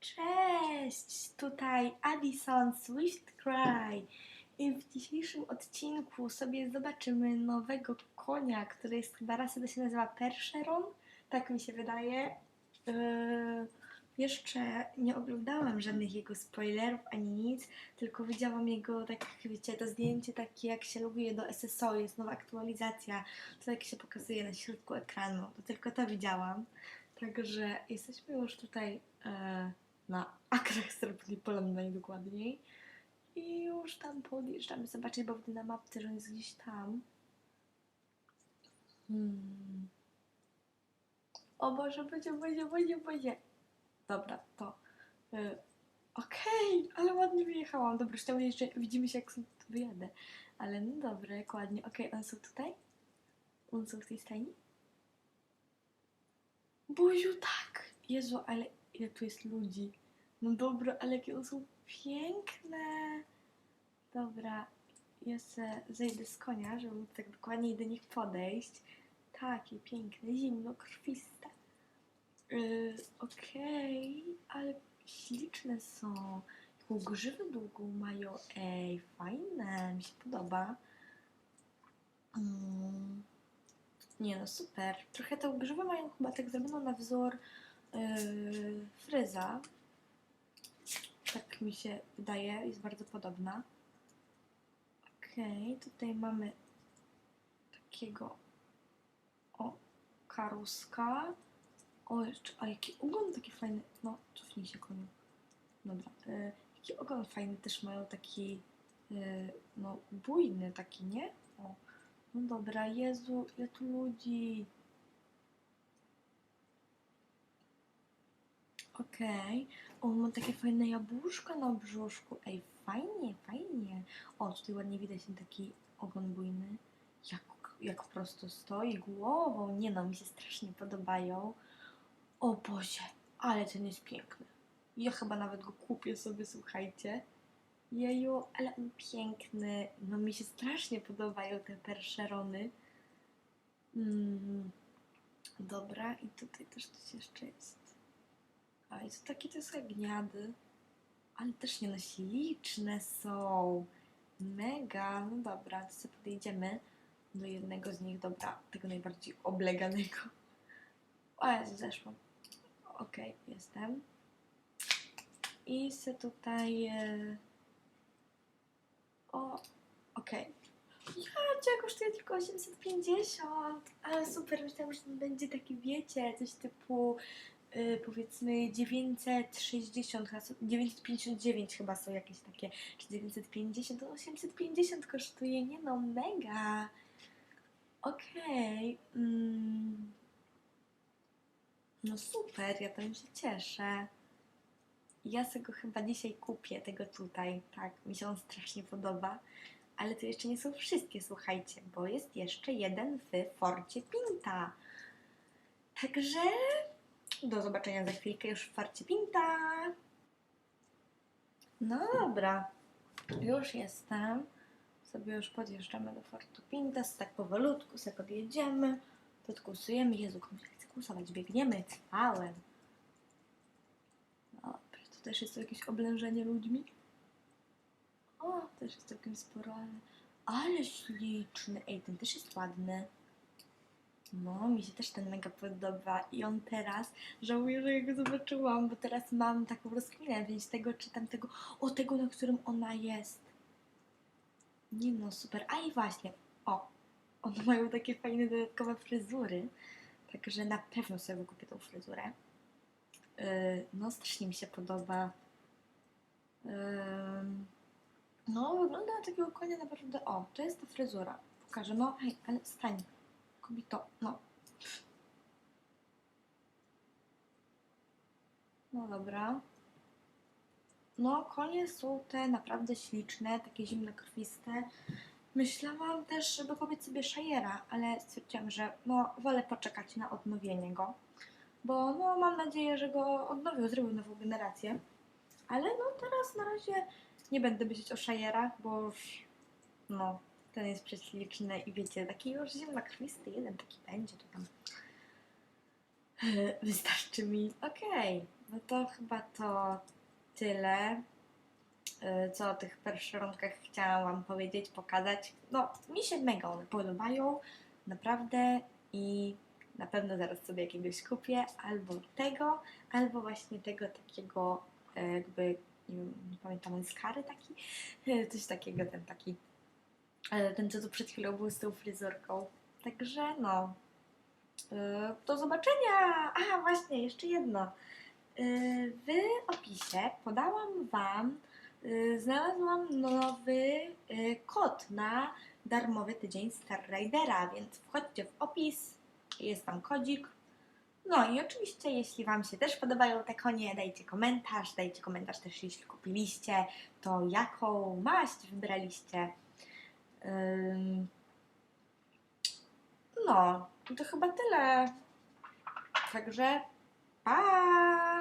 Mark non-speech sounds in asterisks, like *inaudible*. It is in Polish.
Cześć, tutaj Addison Swift Cry w dzisiejszym odcinku sobie zobaczymy nowego konia, który jest chyba rasy, to się nazywa Percheron, tak mi się wydaje. Yy, jeszcze nie oglądałam żadnych jego spoilerów ani nic, tylko widziałam jego, tak wiecie, to zdjęcie takie jak się loguje do SSO, jest nowa aktualizacja, to jak się pokazuje na środku ekranu, to tylko to widziałam. Także jesteśmy już tutaj e, na akrach Srebrnej Polany najdokładniej. I już tam podjeżdżamy zobaczyć, bo na mapce, że on jest gdzieś tam. Hmm. O Boże, będzie, będzie, będzie, będzie. Dobra, to. Y, Okej, ale ładnie wyjechałam. Dobra, chciałam jeszcze, widzimy się jak stąd wyjadę. Ale no dobra, ładnie. Okej, one są tutaj? One są w tej stajni? Buziu, tak! Jezu, ale ile tu jest ludzi. No dobra, ale jakie one są piękne. Dobra, ja se zejdę z konia, żeby tak dokładniej do nich podejść. Takie piękne, zimno, krwiste. Yy, Okej, ale śliczne są. Taką grzywę długą mają. Ej, fajne, mi się podoba. Mm. Nie no, super. Trochę tą grzywę mają chyba tak zrobioną na wzór yy, fryza. Tak mi się wydaje, jest bardzo podobna. Okej, tutaj mamy takiego o karuska. O, jeszcze, a jaki ogon taki fajny. No, cofnij się koniu. Dobra, y, jaki ogon fajny też mają taki, y, no, bujny taki, nie? O, no dobra, Jezu, ile tu ludzi. Okej. O, mam takie fajne jabłuszka na brzuszku. Ej, fajnie, fajnie. O, tutaj ładnie widać ten taki ogon bujny. Jak, jak prosto stoi głową. Nie no, mi się strasznie podobają. O Boże, ale ten jest piękny. Ja chyba nawet go kupię sobie, słuchajcie. Jeju, ale on piękny. No mi się strasznie podobają te perszerony. Mm, dobra, i tutaj też coś jeszcze jest. A i to takie to są gniady. Ale też nie no, śliczne są. Mega. No dobra, to sobie podejdziemy do jednego z nich. Dobra, tego najbardziej obleganego. O, ja zeszłam. Okej, jestem. I se tutaj... E... O, okej. Ja kosztuje tylko 850, ale super, myślałam, że będzie taki, wiecie, coś typu y, powiedzmy 960, chyba są- 959 chyba są jakieś takie, czy 950, to 850 kosztuje, nie no, mega. Okej. mm. No super, ja tam się cieszę. Ja sobie go chyba dzisiaj kupię, tego tutaj, tak, mi się on strasznie podoba. Ale to jeszcze nie są wszystkie, słuchajcie, bo jest jeszcze jeden w Forcie Pinta. Także do zobaczenia za chwilkę już w Forcie Pinta. No dobra, już jestem. Sobie już podjeżdżamy do Fortu Pinta, tak powolutku sobie podjedziemy, podkusujemy. Jezu, komuś chce kursować, biegniemy całym. Dobra, tu też jest jakieś oblężenie ludźmi. O, też jest całkiem sporo, ale... Ale śliczny. Ej, ten też jest ładny. No, mi się też ten mega podoba. I on teraz, żałuję, że go zobaczyłam, bo teraz mam taką rozkminę wziąć tego, czy tamtego, o tego, na którym ona jest. Nie no, super. A i właśnie, o, one mają takie fajne dodatkowe fryzury, także na pewno sobie wykupię tą fryzurę. Yy, no, strasznie mi się podoba. No, wygląda na takiego konia naprawdę. O, to jest ta fryzura. Pokażę. No, hej, ale stań. Kobito, no. No dobra. No, konie są te naprawdę śliczne, takie zimnokrwiste. Myślałam też, żeby kupić sobie Shajera, ale stwierdziłam, że no, wolę poczekać na odnowienie go. Bo no, mam nadzieję, że go odnowią, zrobił nową generację. Ale no teraz na razie Nie będę myśleć o Shayerach, bo już, no, ten jest prześliczny i wiecie, taki już zimnokrwisty jeden taki będzie, to tam *laughs* wystarczy mi. Okej, no to chyba to tyle, co o tych perszeronkach chciałam Wam powiedzieć, pokazać. No, mi się mega one podobają, naprawdę i na pewno zaraz sobie jakiegoś kupię, albo tego, albo właśnie tego takiego e, jakby, nie, pamiętam, skary taki, *laughs* coś takiego, ten taki, e, ten co tu przed chwilą był z tą fryzurką. Także no, e, do zobaczenia! A, właśnie, jeszcze jedno. W opisie podałam Wam, znalazłam nowy e, kod na darmowy tydzień Star Ridera, więc wchodźcie w opis, jest tam kodzik. No i oczywiście, jeśli Wam się też podobają te konie, dajcie komentarz, dajcie komentarz też, jeśli kupiliście, to jaką maść wybraliście. No, to chyba tyle. Także pa!